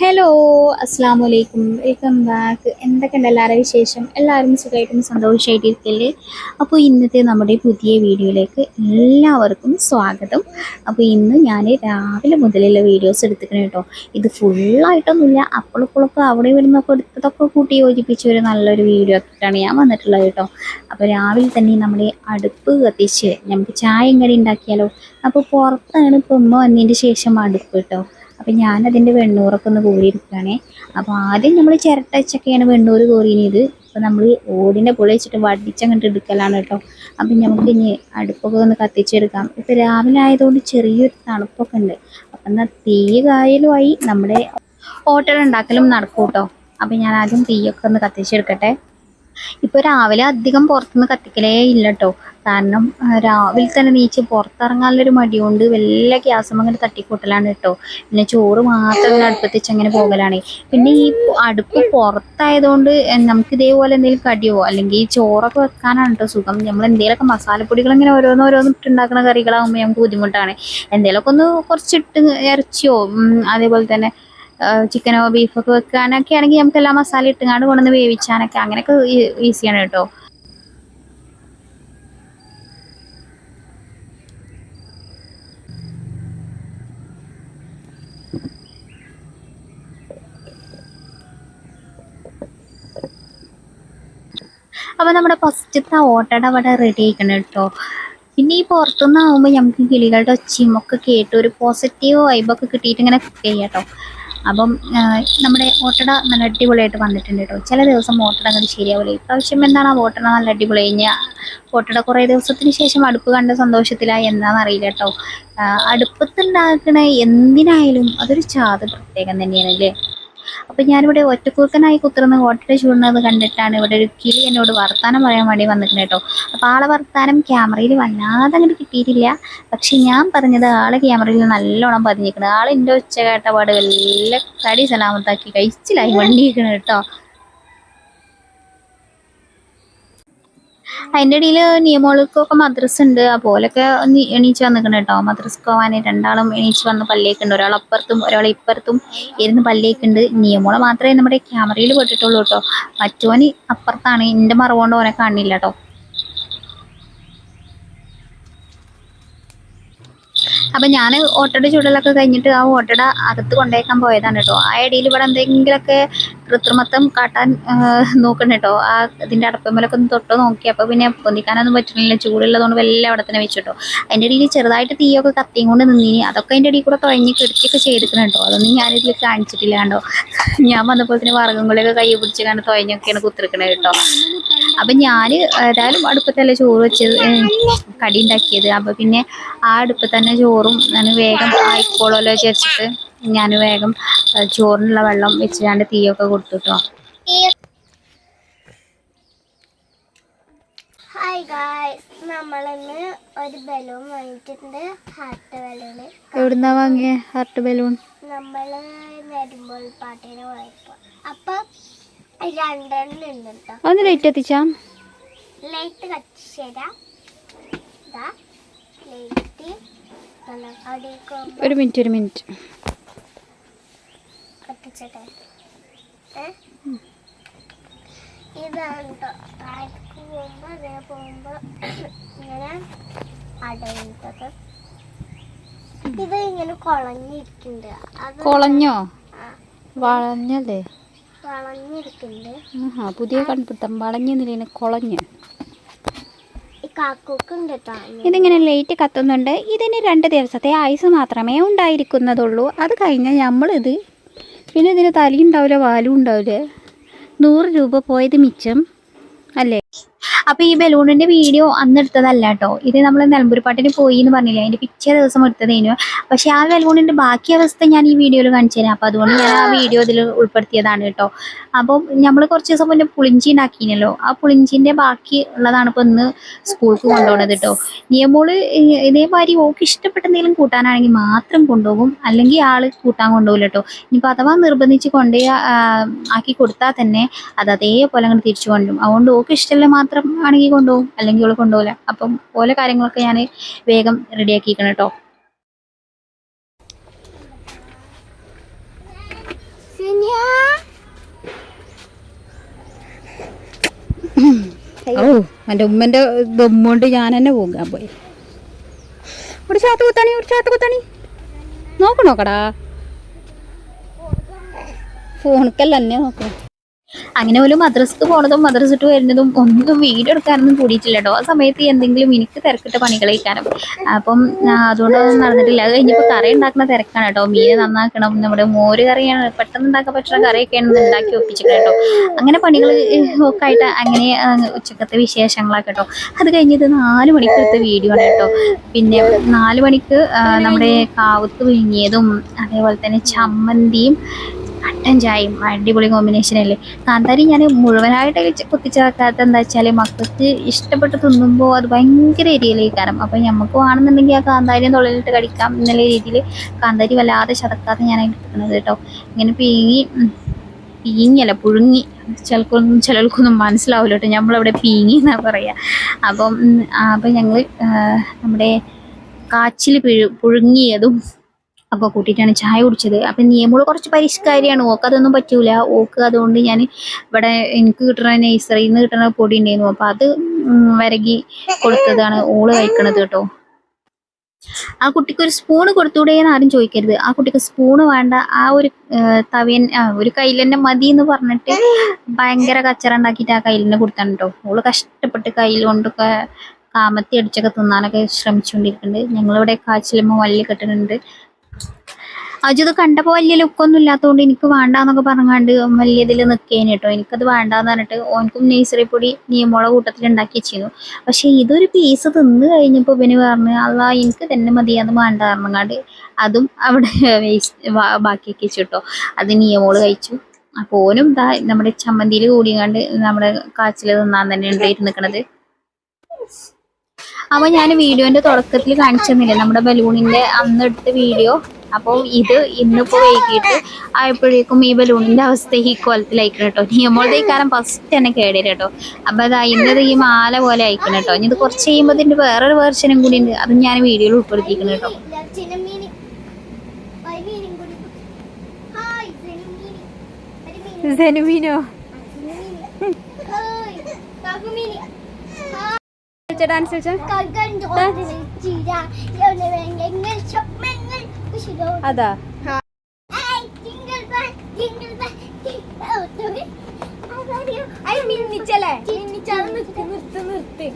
Hello അസ്സാം വലൈക്കും welcome back എന്തൊക്കെയുണ്ട് എല്ലാവരുടെ വിശേഷം? എല്ലാവരും സുഖമായിട്ടും സന്തോഷമായിട്ടിരിക്കല്ലേ? അപ്പോൾ ഇന്നത്തെ നമ്മുടെ പുതിയ വീഡിയോയിലേക്ക് എല്ലാവർക്കും സ്വാഗതം. അപ്പോൾ ഇന്ന് ഞാൻ രാവിലെ മുതലുള്ള വീഡിയോസ് എടുത്തിക്കണം കേട്ടോ. ഇത് ഫുള്ളായിട്ടൊന്നുമില്ല അപ്പോഴപ്പോഴൊക്കെ അവിടെ വരുന്നൊക്കെ എടുത്തതൊക്കെ കൂട്ടി യോജിപ്പിച്ച ഒരു നല്ലൊരു വീഡിയോ ആക്കിയിട്ടാണ് ഞാൻ വന്നിട്ടുള്ളത് കേട്ടോ. അപ്പോൾ രാവിലെ തന്നെ നമ്മുടെ അടുപ്പ് കത്തിച്ച് നമുക്ക് ചായയും കടി ഉണ്ടാക്കിയാലോ? അപ്പോൾ പുറത്താണ് ഇപ്പോൾ ഉമ്മ വന്നതിന്റെ ശേഷം അടുപ്പ് കേട്ടോ. അപ്പം ഞാനതിന്റെ വെണ്ണൂറൊക്കെ ഒന്ന് കോരിയെടുക്കുകയാണേ അപ്പോൾ ആദ്യം നമ്മൾ ചിരട്ട വെച്ചൊക്കെയാണ് വെണ്ണൂറ് കോരിയത് അപ്പോൾ നമ്മൾ ഓടിന്റെ പുളി വെച്ചിട്ട് വടിച്ചങ്ങോട്ട് എടുക്കലാണ് കേട്ടോ. അപ്പം നമുക്ക് ഇനി അടുപ്പൊക്കെ ഒന്ന് കത്തിച്ചെടുക്കാം. ഇപ്പോൾ രാവിലെ ആയതുകൊണ്ട് ചെറിയൊരു തണുപ്പൊക്കെ ഉണ്ട്. അപ്പം എന്നാൽ തീ കായലുമായി നമ്മുടെ ഹോട്ടൽ ഉണ്ടാക്കലും നടക്കും കേട്ടോ. അപ്പം ഞാൻ ആദ്യം തീയൊക്കെ ഒന്ന് കത്തിച്ചെടുക്കട്ടെ. ഇപ്പോൾ രാവിലെ അധികം പുറത്തുനിന്ന് കത്തിക്കലേ ഇല്ലട്ടോ. കാരണം രാവിലെ തന്നെ നീച്ച് പുറത്തിറങ്ങാനുള്ളൊരു മടി കൊണ്ട് വല്ല ഗ്യാസും അങ്ങനെ തട്ടിക്കൂട്ടലാണ് കേട്ടോ. പിന്നെ ചോറ് മാത്രം അടുപ്പത്തിച്ച് അങ്ങനെ പോകലാണ്. പിന്നെ ഈ അടുപ്പ് പുറത്തായതുകൊണ്ട് നമുക്ക് ഇതേപോലെ എന്തെങ്കിലും കടിയോ അല്ലെങ്കിൽ ഈ ചോറൊക്കെ വെക്കാനാണ് കേട്ടോ സുഖം. നമ്മൾ എന്തെങ്കിലുമൊക്കെ മസാലപ്പൊടികൾ ഇങ്ങനെ ഓരോന്ന് ഓരോന്ന് ഇട്ടുണ്ടാക്കുന്ന കറികളാകുമ്പോൾ നമുക്ക് ബുദ്ധിമുട്ടാണ്. എന്തെങ്കിലുമൊക്കെ ഒന്ന് കുറച്ചിട്ട് ഇറച്ചിയോ അതേപോലെ തന്നെ ചിക്കനോ ബീഫൊക്കെ വെക്കാനൊക്കെ ആണെങ്കിൽ നമുക്ക് എല്ലാ മസാല ഇട്ടുങ്ങാണ്ട് കൊണ്ടുവന്ന് വേവിച്ചാനൊക്കെ അങ്ങനെയൊക്കെ ഈസിയാണ് കേട്ടോ. അപ്പോൾ നമ്മുടെ ഫസ്റ്റത്തെ ഓട്ടട അവിടെ റെഡി ആയിക്കണം കേട്ടോ. പിന്നെ ഈ പുറത്തുനിന്ന് ആകുമ്പോൾ നമുക്ക് കിളികളുടെ ഒച്ചയും ഒക്കെ കേട്ട് ഒരു പോസിറ്റീവ് വൈബൊക്കെ കിട്ടിയിട്ട് ഇങ്ങനെ കുക്ക് ചെയ്യാം കേട്ടോ. അപ്പം നമ്മുടെ ഓട്ടട നല്ല അടിപൊളിയായിട്ട് വന്നിട്ടുണ്ട് കേട്ടോ. ചില ദിവസം ഓട്ടട അങ്ങനെ ശരിയാവില്ല ഇപ്രാവശ്യം എന്താണ് ആ ഓട്ടട നല്ല അടിപൊളി? കഴിഞ്ഞാൽ ഓട്ടട കുറേ ദിവസത്തിന് ശേഷം അടുപ്പ് കണ്ട സന്തോഷത്തിലായി എന്താണെന്ന് അറിയില്ല കേട്ടോ. അടുപ്പത്തുണ്ടാക്കണ എന്തിനായാലും അതൊരു ചാത് പ്രത്യേകം തന്നെയാണ് അല്ലേ? അപ്പം ഞാനിവിടെ ഒറ്റക്കൂർക്കനായി കുത്തുന്ന കോട്ടയുടെ ചൂടുന്നത് കണ്ടിട്ടാണ് ഇവിടെ ഒരു കിളി എന്നോട് വർത്താനം പറയാൻ വേണ്ടി വന്നിട്ടുണ്ട് കേട്ടോ. അപ്പോൾ ആളെ വർത്താനം ക്യാമറയിൽ വല്ലാതെ അങ്ങോട്ട് കിട്ടിയിട്ടില്ല. പക്ഷെ ഞാൻ പറഞ്ഞത് ആളെ ക്യാമറയിൽ നല്ലോണം പതിഞ്ഞിരിക്കണം. ആളെ എന്റെ ഒച്ച കേട്ടപാട് വല്ല കടി സലാമത്താക്കി കഴിച്ചിലായി വണ്ടിയിരിക്കണം കേട്ടോ. അതിന്റെ ഇടയിൽ നിയമോൾക്കൊക്കെ മദ്രസ ഉണ്ട്. അപ്പോലൊക്കെ ഒന്ന് എണീച്ച് വന്നിരിക്കണം കേട്ടോ മദ്രസ് പോവാൻ രണ്ടാളും എണീച്ച് വന്ന് പള്ളിയേക്കുണ്ട് ഒരാൾ അപ്പുറത്തും ഒരാൾ ഇപ്പുറത്തും ഇരുന്ന് പള്ളിയേക്കുണ്ട് നിയമോളെ മാത്രമേ നമ്മുടെ ക്യാമറയിൽ പെട്ടിട്ടുള്ളൂ കേട്ടോ മറ്റോന് അപ്പുറത്താണ്. എന്റെ മറവുകൊണ്ട് ഓനെ കാണില്ല കേട്ടോ അപ്പം ഞാൻ ഓട്ടയുടെ ചുടലൊക്കെ കഴിഞ്ഞിട്ട് ആ ഓട്ടട അകത്ത് കൊണ്ടേക്കാൻ പോയതാണ് കേട്ടോ ആ ഇടയിൽ ഇവിടെ എന്തെങ്കിലുമൊക്കെ കൃത്രിമത്വം കാട്ടാൻ നോക്കണം കേട്ടോ ആ ഇതിന്റെ അടപ്പമ്മലൊക്കെ ഒന്ന് തൊട്ട് നോക്കി. അപ്പോൾ പിന്നെ പൊന്തിക്കാനൊന്നും പറ്റുന്നില്ല ചൂടുള്ളതുകൊണ്ട് വല്ല അവിടെ തന്നെ വെച്ചിട്ടോ. അതിന്റെ ഇടയിൽ ചെറുതായിട്ട് തീയൊക്കെ കത്തിയും കൊണ്ട് നിന്നിനി. അതൊക്കെ അതിന്റെ ഇടയിൽ കൂടെ തുഴഞ്ഞ് കിടക്കിയൊക്കെ ചെയ്തിരിക്കണം കേട്ടോ അതൊന്നും ഞാനിതിൽ കാണിച്ചിട്ടില്ല കണ്ടോ. ഞാൻ വന്നപ്പോൾ തന്നെ വറകും കൈ പിടിച്ച് കണ്ട് തുഴഞ്ഞൊക്കെയാണ് കുത്തിരിക്കണത് കേട്ടോ അപ്പം ഞാൻ ഏതായാലും അടുപ്പത്തല്ല ചോറ് വെച്ചത്. കടി ഉണ്ടാക്കിയത്. അപ്പോൾ പിന്നെ ആ അടുപ്പത്ത് തന്നെ ചോറും ഞാൻ വേഗം ആയിക്കോളുമല്ലോ വിചാരിച്ചിട്ട് ഞാൻ വേഗം ചോറിനുള്ള വെള്ളം വെച്ചാണ്ട് തീയൊക്കെ കൊടുത്തു കേട്ടോ ഹായ് ഗായ്സ് നമ്മളിന്ന് ഒരു ബലൂൺ വാങ്ങിയിട്ടുണ്ട് ഹാർട്ട് ബലൂൺ എവിടുന്നാ വാങ്ങിയ? ഹാർട്ട് ബലൂൺ നമ്മൾ നെടുമ്പോൾ പാട്ടിന് പോയപ്പോൾ അപ്പം രണ്ടെണ്ണം ഉണ്ട് കേട്ടോ ഒന്ന് ലൈറ്റ് എത്തിച്ചാ? ലൈറ്റ് കത്തിച്ചേരാം. ഒരു മിനിറ്റ് ഒരു മിനിറ്റ് കത്തിച്ചട്ടെ. ഇതാണ് കേട്ടോ താഴേക്ക് പോകുമ്പോൾ അതേ പോകുമ്പോൾ ഇങ്ങനെ അടയിട്ടത് ഇത് ഇങ്ങനെ കുളഞ്ഞിരിക്കുന്നുണ്ട്. കുളഞ്ഞോ? വളഞ്ഞല്ലേ വളഞ്ഞിരിക്കുന്നുണ്ട്. പുതിയ കണ്ടുപിടുത്തം. വളഞ്ഞ കുളഞ്ഞ്. കാക്കൂക്കുണ്ട് കേട്ടോ ഇതിങ്ങനെ ലൈറ്റ് കത്തുന്നുണ്ട്. ഇതിന് രണ്ട് ദിവസത്തെ ആയുസ് മാത്രമേ ഉണ്ടായിരിക്കുന്നതുള്ളൂ. അത് കഴിഞ്ഞാൽ നമ്മളിത് പിന്നെ ഇതിന് തലയും ഉണ്ടാവില്ല വാലും ഉണ്ടാവില്ല. നൂറ് രൂപ പോയത് മിച്ചം അല്ലേ? അപ്പോൾ ഈ ബലൂണിന്റെ വീഡിയോ അന്ന് എടുത്തതല്ല കേട്ടോ ഇത് നമ്മൾ നിലമ്പൂർ പാട്ടിന് പോയി എന്ന് പറഞ്ഞില്ല? അതിന്റെ പിറ്റേ ദിവസം എടുത്തതേനു. പക്ഷെ ആ ബലൂണിന്റെ ബാക്കി അവസ്ഥ ഞാൻ ഈ വീഡിയോയിൽ കാണിച്ചു തരാം അപ്പോൾ അതുകൊണ്ട് ഞാൻ ആ വീഡിയോ ഇതിൽ ഉൾപ്പെടുത്തിയതാണ് കേട്ടോ അപ്പം നമ്മൾ കുറച്ച് ദിവസം മുന്നേ പുളിഞ്ചി ഉണ്ടാക്കിനല്ലോ. ആ പുളിഞ്ചിന്റെ ബാക്കി ഉള്ളതാണ് ഇപ്പോൾ ഇന്ന് സ്കൂൾക്ക് കൊണ്ടുപോകുന്നത് കേട്ടോ നിയമോൾ ഇതേ ഇതേമാതിരി ഓക്ക് ഇഷ്ടപ്പെട്ട എന്തെങ്കിലും കൂട്ടാനാണെങ്കിൽ മാത്രം കൊണ്ടുപോകും. അല്ലെങ്കിൽ ആൾ കൂട്ടാൻ കൊണ്ടുപോകില്ല കേട്ടോ ഇനിയിപ്പോൾ അഥവാ നിർബന്ധിച്ച് കൊണ്ടുപോയി ആക്കി കൊടുത്താൽ തന്നെ അത് അതേപോലെ അങ്ങോട്ട് തിരിച്ചു കൊണ്ടും അതുകൊണ്ട് ഓക്ക് ഇഷ്ടമല്ല മാത്രം ആണെങ്കിൽ കൊണ്ടുപോകും അല്ലെങ്കിൽ ഇവൾ കൊണ്ടുപോകില്ല. അപ്പം ഓരോ കാര്യങ്ങളൊക്കെ ഞാൻ വേഗം റെഡിയാക്കിയിരിക്കണം കേട്ടോ. ഓ എന്റെ ഉമ്മന്റെ ദമ്മുകൊണ്ട് ഞാൻ തന്നെ പോകാൻ പോയി. ഒരു ചാത്ത കുത്താണി ഒരു ചാത്ത കുത്താണി. നോക്കണോക്കടാ ഫോണിക്കല്ല തന്നെ നോക്കണം. അങ്ങനെ പോലും മദ്രസക്ക് പോണതും മദ്രസ ഇട്ട് വരുന്നതും ഒന്നും വീഡിയോ എടുക്കാനൊന്നും കൂടിയിട്ടില്ല കേട്ടോ ആ സമയത്ത് എന്തെങ്കിലും എനിക്ക് തിരക്കിട്ട പണി കളിക്കാനും അപ്പം അതുകൊണ്ടൊന്നും നടന്നിട്ടില്ല. അത് കഴിഞ്ഞപ്പോൾ കറി ഉണ്ടാക്കുന്ന തിരക്കാണ് കേട്ടോ. മീൻ നന്നാക്കണം. നമ്മുടെ മോര് കറിയാണ്. പെട്ടെന്ന് ഉണ്ടാക്കാൻ പറ്റുന്ന കറിയൊക്കെയാണ് ഉണ്ടാക്കി ഒപ്പിച്ചിട്ട് കേട്ടോ. അങ്ങനെ പണികൾ ഒക്കെ ആയിട്ട് അങ്ങനെ ഉച്ചക്കത്തെ വിശേഷങ്ങളൊക്കെ കേട്ടോ. അത് കഴിഞ്ഞത് നാല് മണിക്ക് എടുത്ത വീഡിയോ ആണ് കേട്ടോ. പിന്നെ നാല് മണിക്ക് നമ്മുടെ കാവത്ത് വിഴുങ്ങിയതും അതേപോലെ തന്നെ ചമ്മന്തിയും കട്ടൻ ചായയും അടിപൊളി കോമ്പിനേഷൻ അല്ലേ? കാന്താരി ഞാൻ മുഴുവനായിട്ട് കുത്തിച്ചേർക്കാത്ത എന്താ വെച്ചാൽ മക്കൾക്ക് ഇഷ്ടപ്പെട്ട് തിന്നുമ്പോൾ അത് ഭയങ്കര എരിയിലേക്ക് കാരണം. അപ്പം നമുക്ക് വേണമെന്നുണ്ടെങ്കിൽ ആ കാന്താരിയും തൊള്ളിലിട്ട് കടിക്കാം എന്നുള്ള രീതിയിൽ കാന്താരി വല്ലാതെ ചതക്കാതെ ഞാൻ എടുക്കുന്നത് കേട്ടോ. ഇങ്ങനെ പീങ്ങി പീങ്ങിയല്ല പുഴുങ്ങി. ചിലക്കൊന്നും ചിലർക്കൊന്നും മനസ്സിലാവില്ല കേട്ടോ. നമ്മളിവിടെ പീങ്ങി എന്നാ പറയുക അപ്പം അപ്പം ഞങ്ങൾ നമ്മുടെ കാച്ചിൽ പിഴു പുഴുങ്ങിയതും അപ്പോൾ കൂട്ടിയിട്ടാണ് ചായ കുടിച്ചത്. അപ്പം നിയമോൾ കുറച്ച് പരിഷ്കാരിയാണ്. ഓക്ക് അതൊന്നും പറ്റൂല. ഓക്ക് അതുകൊണ്ട് ഞാൻ ഇവിടെ എനിക്ക് കിട്ടുന്ന നഴ്സറിയിൽ നിന്ന് കിട്ടുന്ന പൊടി ഉണ്ടായിരുന്നു. അപ്പം അത് വരകി കൊടുത്തതാണ്. ഓൾ കഴിക്കണത് കേട്ടോ. ആ കുട്ടിക്ക് ഒരു സ്പൂണ് കൊടുത്തൂടെ എന്ന് ആരും ചോദിക്കരുത്. ആ കുട്ടിക്ക് സ്പൂണ് വേണ്ട. ആ ഒരു തവിയൻ ഒരു കയ്യിൽ തന്നെ മതി എന്ന് പറഞ്ഞിട്ട് ഭയങ്കര കച്ചറ ഉണ്ടാക്കിയിട്ട് ആ കയ്യിൽ തന്നെ കൊടുത്താണ് കേട്ടോ. ഓൾ കഷ്ടപ്പെട്ട് കയ്യിൽ കൊണ്ടൊക്കെ കാമത്തി അടിച്ചൊക്കെ തിന്നാനൊക്കെ ശ്രമിച്ചുകൊണ്ടിരിക്കുന്നുണ്ട്. ഞങ്ങളിവിടെ കാച്ചിലമ്മ വള്ളി കെട്ടുന്നുണ്ട് അജു കണ്ടപ്പോ കണ്ടപ്പോൾ വലിയ ലുക്കൊന്നും ഇല്ലാത്തതുകൊണ്ട് എനിക്ക് വേണ്ടാന്നൊക്കെ പറഞ്ഞാണ്ട് വലിയ ഇതിൽ നിൽക്കേനെ കേട്ടോ എനിക്കത് വേണ്ടാന്ന് പറഞ്ഞിട്ട് ഓനക്കും നേഴ്സറി പൊടി നിയമോളെ കൂട്ടത്തിൽ ഉണ്ടാക്കി വെച്ചിരുന്നു. പക്ഷേ ഇതൊരു പീസ് തിന്ന് കഴിഞ്ഞപ്പോൾ പിന്നെ പറഞ്ഞു അല്ല എനിക്ക് തന്നെ മതി അത് വേണ്ട പറഞ്ഞാണ്ട് അതും അവിടെ വേസ്റ്റ് ബാക്കിയാക്കി വെച്ചു കേട്ടോ അത് നിയമോൾ കഴിച്ചു. അപ്പോൾ ഓനും ഇതാ നമ്മുടെ ചമ്മന്തിയിൽ കൂടിയാണ്ട് നമ്മുടെ കാച്ചിൽ തിന്നാൻ തന്നെ ഉണ്ടായിരുന്നു നിൽക്കണത് അപ്പോൾ ഞാൻ വീഡിയോന്റെ തുടക്കത്തിൽ കാണിച്ചിരുന്നില്ലേ നമ്മുടെ ബലൂണിന്റെ അന്ന് എടുത്ത വീഡിയോ. അപ്പോൾ ഇത് ഇന്നിപ്പോൾ വൈകിട്ട് ആയപ്പോഴേക്കും ഈ ബലൂണിന്റെ അവസ്ഥ ഈ കോലത്തിലായിക്കണം കേട്ടോ നിയമോളുടെ ഈ കാലം ഫസ്റ്റ് തന്നെ കേടേര കേട്ടോ അപ്പോൾ അത് ഇന്നത് ഈ മാല പോലെ അയക്കണം കേട്ടോ ഇനി ഇത് കുറച്ച് കഴിയുമ്പോൾ ഇതിന്റെ വേറൊരു വേർഷനും കൂടി ഉണ്ട്. അതും ഞാൻ വീഡിയോയിൽ ഉൾപ്പെടുത്തിയിരിക്കണം കേട്ടോ സെനുമീനോ കാക്കുമീന് ഡാൻസ് കുശിലോ അതാ. Hi jingle bell jingle bell jingle I മിന്നിച്ചല്ലേ മിന്നിച്ചാൽ നിർത്ത് നിർത്ത് നിർത്ത്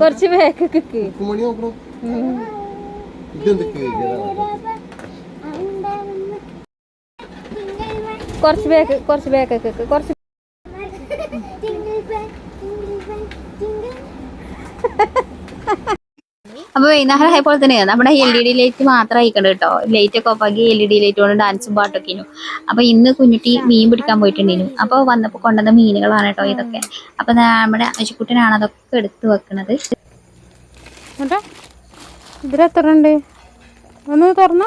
കുറച്ച് ബാക്കൊക്കെ ഉപ്പുമണി നോക്കണം ഇതെന്തൊക്കെ കുറച്ച് ബാക്ക് കുറച്ച് ബാക്കൊക്കെ കുറച്ച് അപ്പൊ വൈകുന്നേരം അതേപോലെ തന്നെ നമ്മുടെ എൽ ഇ ഡി ലൈറ്റ് മാത്രം അയക്കണ്ട കേട്ടോ ലൈറ്റ് ഒക്കെ ഓഫാക്കി എൽ ഇ ഡി ലൈറ്റ് കൊണ്ട് ഡാൻസും പാട്ടൊക്കെ അപ്പൊ ഇന്ന് കുഞ്ഞുട്ടി മീൻ പിടിക്കാൻ പോയിട്ടുണ്ടായിരുന്നു അപ്പൊ വന്നപ്പോ കൊണ്ടുവന്ന മീനുകളാണ് കേട്ടോ ഇതൊക്കെ. അപ്പൊ നമ്മുടെ അശുക്കുട്ടനാണ് അതൊക്കെ എടുത്തു വെക്കണത്. ഇതിലെത്ര ഉണ്ട്? ഒന്ന് തുറന്ന?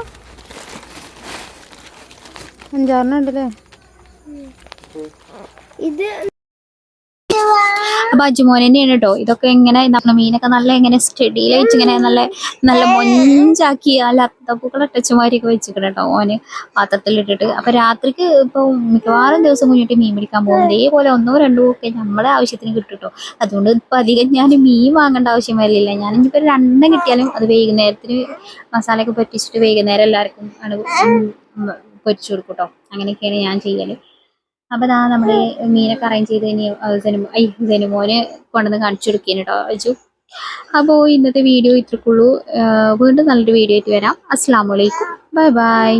അഞ്ചാറെണ്ണം ഉണ്ടല്ലേ? ഇത് അജുമോൻ തന്നെയാണ് കേട്ടോ ഇതൊക്കെ ഇങ്ങനെ നമ്മുടെ മീനൊക്കെ നല്ല ഇങ്ങനെ സ്റ്റഡിയിൽ വെച്ച് ഇങ്ങനെ നല്ല നല്ല മൊഞ്ചാക്കി ആ അത്തപ്പൂക്കളെ ടച്ചുമാരിയൊക്കെ വെച്ചിട്ടുണ്ട് കേട്ടോ ഓന് പാത്രത്തിലിട്ടിട്ട്. അപ്പൊ രാത്രിക്ക് ഇപ്പൊ മിക്കവാറും ദിവസം മുന്നിട്ട് മീൻ പിടിക്കാൻ പോകും. ഇതേപോലെ ഒന്നോ രണ്ടോ ഒക്കെ നമ്മുടെ ആവശ്യത്തിന് കിട്ടും കേട്ടോ അതുകൊണ്ട് ഇപ്പൊ അധികം ഞാൻ മീൻ വാങ്ങേണ്ട ആവശ്യം വരില്ല ഞാൻ ഇനിയിപ്പോ രണ്ടെണ്ണം കിട്ടിയാലും അത് വൈകുന്നേരത്തിന് മസാലയൊക്കെ പറ്റിച്ചിട്ട് വൈകുന്നേരം എല്ലാവർക്കും ആണ് പൊരിച്ചു കൊടുക്കും കേട്ടോ അങ്ങനെയൊക്കെയാണ് ഞാൻ ചെയ്യൽ. അപ്പൊ ദാ നമ്മുടെ മീനൊക്കെ അറേഞ്ച് ചെയ്ത് ഐ ജനുമോനെ കൊണ്ടുവന്ന് കാണിച്ചു കൊടുക്കേന് കേട്ടോ അജു. അപ്പോൾ ഇന്നത്തെ വീഡിയോ ഇത്രക്കുള്ളൂ. വീണ്ടും നല്ലൊരു വീഡിയോ ആയിട്ട് വരാം. അസ്സാം വലൈക്കും ബൈ ബൈ